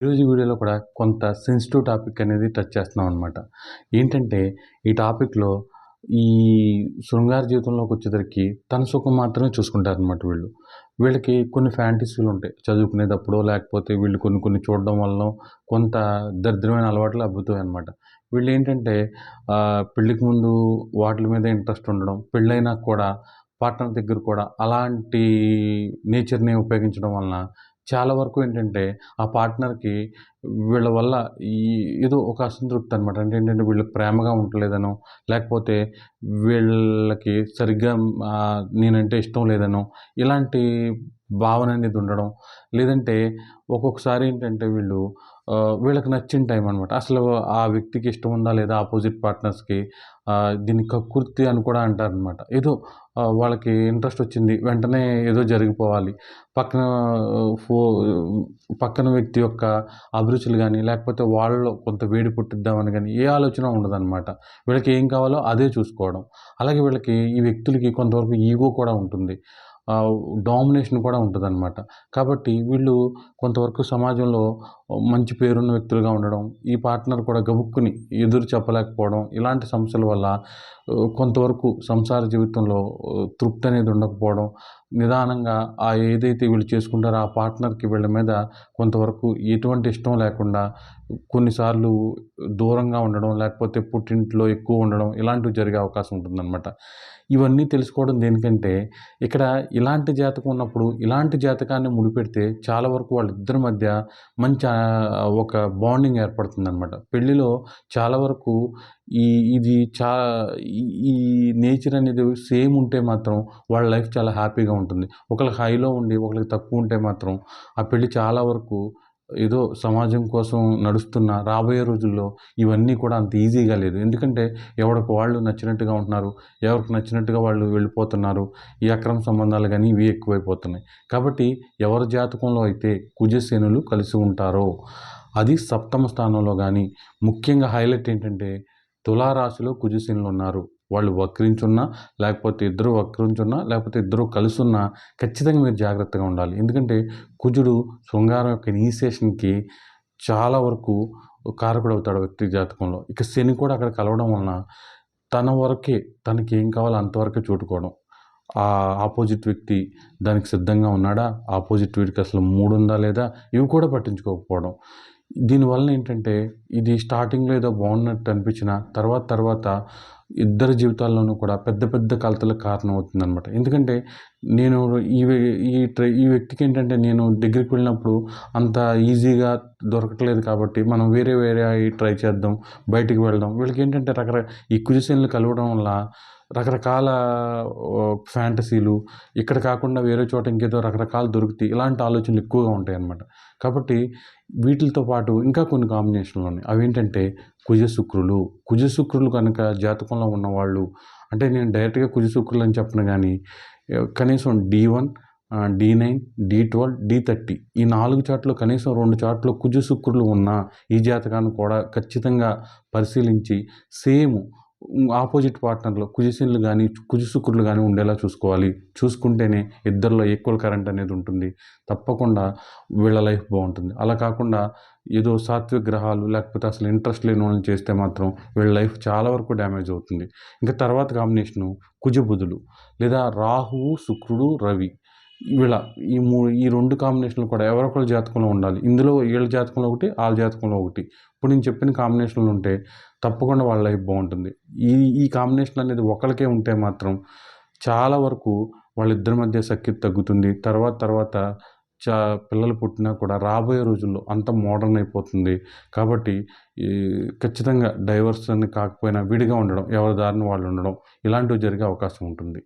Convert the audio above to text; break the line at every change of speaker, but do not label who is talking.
ఈరోజు వీడియోలో కూడా కొంత సెన్సిటివ్ టాపిక్ అనేది టచ్ చేస్తున్నాం అనమాట ఏంటంటే ఈ టాపిక్లో ఈ శృంగార జీవితంలోకి వచ్చేసరికి తన సుఖం మాత్రమే చూసుకుంటారు అనమాట వీళ్ళు. వీళ్ళకి కొన్ని ఫ్యాంటసీలు ఉంటాయి. చదువుకునేటప్పుడు లేకపోతే వీళ్ళు కొన్ని కొన్ని చూడడం వల్ల కొంత దరిద్రమైన అలవాట్లు అబ్బుతాయి అనమాట వీళ్ళు ఏంటంటే పెళ్ళికి ముందు వాటి మీద ఇంట్రెస్ట్ ఉండడం పెళ్ళైనా కూడా పార్ట్నర్ దగ్గర కూడా అలాంటి నేచర్ని ఉపయోగించడం వలన చాలా వరకు ఏంటంటే ఆ పార్ట్నర్కి వీళ్ళ వల్ల ఈ ఏదో ఒక అసంతృప్తి అనమాట అంటే ఏంటంటే వీళ్ళు ప్రేమగా ఉండలేదనో లేకపోతే వీళ్ళకి సరిగ్గా నేనంటే ఇష్టం లేదనో ఇలాంటి భావన అనేది ఉండడం. లేదంటే ఒక్కొక్కసారి ఏంటంటే వీళ్ళు వీళ్ళకి నచ్చిన టైం అనమాట అసలు ఆ వ్యక్తికి ఇష్టం ఉందా లేదా ఆపోజిట్ పార్ట్నర్స్కి దీన్ని కక్కుర్తి అని కూడా అంటారనమాట ఏదో వాళ్ళకి ఇంట్రెస్ట్ వచ్చింది వెంటనే ఏదో జరిగిపోవాలి. పక్కన ఫో పక్కన వ్యక్తి యొక్క అభిరుచులు కానీ లేకపోతే వాళ్ళు కొంత వేడి పుట్టిద్దామని కానీ ఏ ఆలోచన ఉండదన్నమాట. వీళ్ళకి ఏం కావాలో అదే చూసుకోవడం. అలాగే వీళ్ళకి ఈ వ్యక్తులకి కొంతవరకు ఈగో కూడా ఉంటుంది. డామినేషన్ కూడా ఉంటుందన్నమాట. కాబట్టి వీళ్ళు కొంతవరకు సమాజంలో మంచి పేరున్న వ్యక్తులుగా ఉండడం ఈ పార్ట్నర్ కూడా గబుక్కుని ఎదురు చెప్పలేకపోవడం ఇలాంటి సమస్యల వల్ల కొంతవరకు సంసార జీవితంలో తృప్తి అనేది ఉండకపోవడం నిదానంగా ఆ ఏదైతే వీళ్ళు చేసుకుంటారో ఆ పార్ట్నర్కి వీళ్ళ మీద కొంతవరకు ఎటువంటి ఇష్టం లేకుండా కొన్నిసార్లు దూరంగా ఉండడం లేకపోతే పుట్టింట్లో ఎక్కువ ఉండడం ఇలాంటివి జరిగే అవకాశం ఉంటుందన్నమాట. ఇవన్నీ తెలుసుకోవడం దేనికంటే ఇక్కడ ఇలాంటి జాతకం ఉన్నప్పుడు ఇలాంటి జాతకాన్ని ముడిపెడితే చాలా వరకు వాళ్ళిద్దరి మధ్య మంచి ఒక బాండింగ్ ఏర్పడుతుంది అనమాట పెళ్ళిలో చాలా వరకు ఈ ఇది చా ఈ- ఈ నేచర్ అనేది సేమ్ ఉంటే మాత్రం వాళ్ళ లైఫ్ చాలా హ్యాపీగా ఉంటుంది. ఒకళ్ళకి హైలో ఉండి ఒకళ్ళకి తక్కువ ఉంటే మాత్రం ఆ పెళ్ళి చాలా వరకు ఏదో సమాజం కోసం నడుస్తున్న రాబోయే రోజుల్లో ఇవన్నీ కూడా అంత ఈజీగా లేదు. ఎందుకంటే ఎవరికి వాళ్ళు నచ్చినట్టుగా ఉంటున్నారు ఎవరికి నచ్చినట్టుగా వాళ్ళు వెళ్ళిపోతున్నారు ఈ అక్రమ సంబంధాలు కానీ ఇవి ఎక్కువైపోతున్నాయి. కాబట్టి ఎవరి జాతకంలో అయితే కుజసేనులు కలిసి ఉంటారో అది సప్తమ స్థానంలో కానీ ముఖ్యంగా హైలైట్ ఏంటంటే తులారాశిలో కుజసేనులు ఉన్నారు. వాళ్ళు వక్రించున్నా లేకపోతే ఇద్దరు వక్రించున్నా లేకపోతే ఇద్దరు కలుసున్నా ఖచ్చితంగా మీరు జాగ్రత్తగా ఉండాలి. ఎందుకంటే కుజుడు శృంగారం యొక్క ఇనీషియేషన్కి చాలా వరకు కారకుడు అవుతాడు వ్యక్తి జాతకంలో. ఇక శని కూడా అక్కడ కలవడం వలన తన వరకే తనకి ఏం కావాలో అంతవరకే చూడుకోవడం ఆ ఆపోజిట్ వ్యక్తి దానికి సిద్ధంగా ఉన్నాడా? ఆపోజిట్ వీడికి అసలు మూడు ఉందా లేదా? ఇవి కూడా పట్టించుకోకపోవడం. దీనివల్ల ఏంటంటే ఇది స్టార్టింగ్లో ఏదో బాగున్నట్టు అనిపించిన తర్వాత తర్వాత ఇద్దరి జీవితాల్లోనూ కూడా పెద్ద పెద్ద కలతలకు కారణం అవుతుందన్నమాట ఎందుకంటే నేను ఈ ఈ ట్రై ఈ వ్యక్తికి ఏంటంటే నేను దగ్గరికి వెళ్ళినప్పుడు అంత ఈజీగా దొరకట్లేదు కాబట్టి మనం వేరే వేరే ట్రై చేద్దాం బయటికి వెళ్దాం. వీళ్ళకి ఏంటంటే రకరకాల ఈ కుజిశన్లు కలవడం వల్ల రకరకాల ఫ్యాంటసీలు. ఇక్కడ కాకుండా వేరే చోట ఇంకేదో రకరకాలు దొరుకుతాయి. ఇలాంటి ఆలోచనలు ఎక్కువగా ఉంటాయి అన్నమాట కాబట్టి వీటితో పాటు ఇంకా కొన్ని కాంబినేషన్లు ఉన్నాయి. అవి ఏంటంటే కుజ శుక్రులు కుజ శుక్రులు కనుక జాతకంలో ఉన్నవాళ్ళు అంటే నేను డైరెక్ట్గా కుజశుక్రులు అని చెప్పను కానీ కనీసం D one D nine D twelve D thirty ఈ నాలుగు చాట్లు కనీసం రెండు చాట్లు కుజ శుక్రులు ఉన్న ఈ జాతకాన్ని కూడా ఖచ్చితంగా పరిశీలించి సేమ్ ఆపోజిట్ పార్ట్నర్లో కుజిసిన్లు కానీ కుజ శుక్రులు కానీ ఉండేలా చూసుకోవాలి. చూసుకుంటేనే ఇద్దరిలో ఈక్వల్ కరెంట్ అనేది ఉంటుంది. తప్పకుండా వీళ్ళ లైఫ్ బాగుంటుంది. అలా కాకుండా ఏదో సాత్విక గ్రహాలు లేకపోతే అసలు ఇంట్రెస్ట్ లేని వాళ్ళని చేస్తే మాత్రం వీళ్ళ లైఫ్ చాలా వరకు డ్యామేజ్ అవుతుంది. ఇంకా తర్వాత కాంబినేషను కుజబుధులు లేదా రాహువు శుక్రుడు రవి. వీళ్ళ ఈ మూ ఈ రెండు కాంబినేషన్లు కూడా ఎవరొకరి జాతకంలో ఉండాలి. ఇందులో వీళ్ళ జాతకంలో ఒకటి వాళ్ళ జాతకంలో ఒకటి. ఇప్పుడు నేను చెప్పిన కాంబినేషన్లు ఉంటే తప్పకుండా వాళ్ళ లైఫ్ బాగుంటుంది. ఈ ఈ కాంబినేషన్ అనేది ఒకరికే ఉంటే మాత్రం చాలా వరకు వాళ్ళిద్దరి మధ్య సఖ్యత తగ్గుతుంది. తర్వాత తర్వాత చా పిల్లలు పుట్టినా కూడా రాబోయే రోజుల్లో అంత మోడర్న్ అయిపోతుంది. కాబట్టి ఈ ఖచ్చితంగా డైవర్స్ అని కాకపోయినా విడిగా ఉండడం ఎవరి దారిని వాళ్ళు ఉండడం ఇలాంటివి జరిగే అవకాశం ఉంటుంది.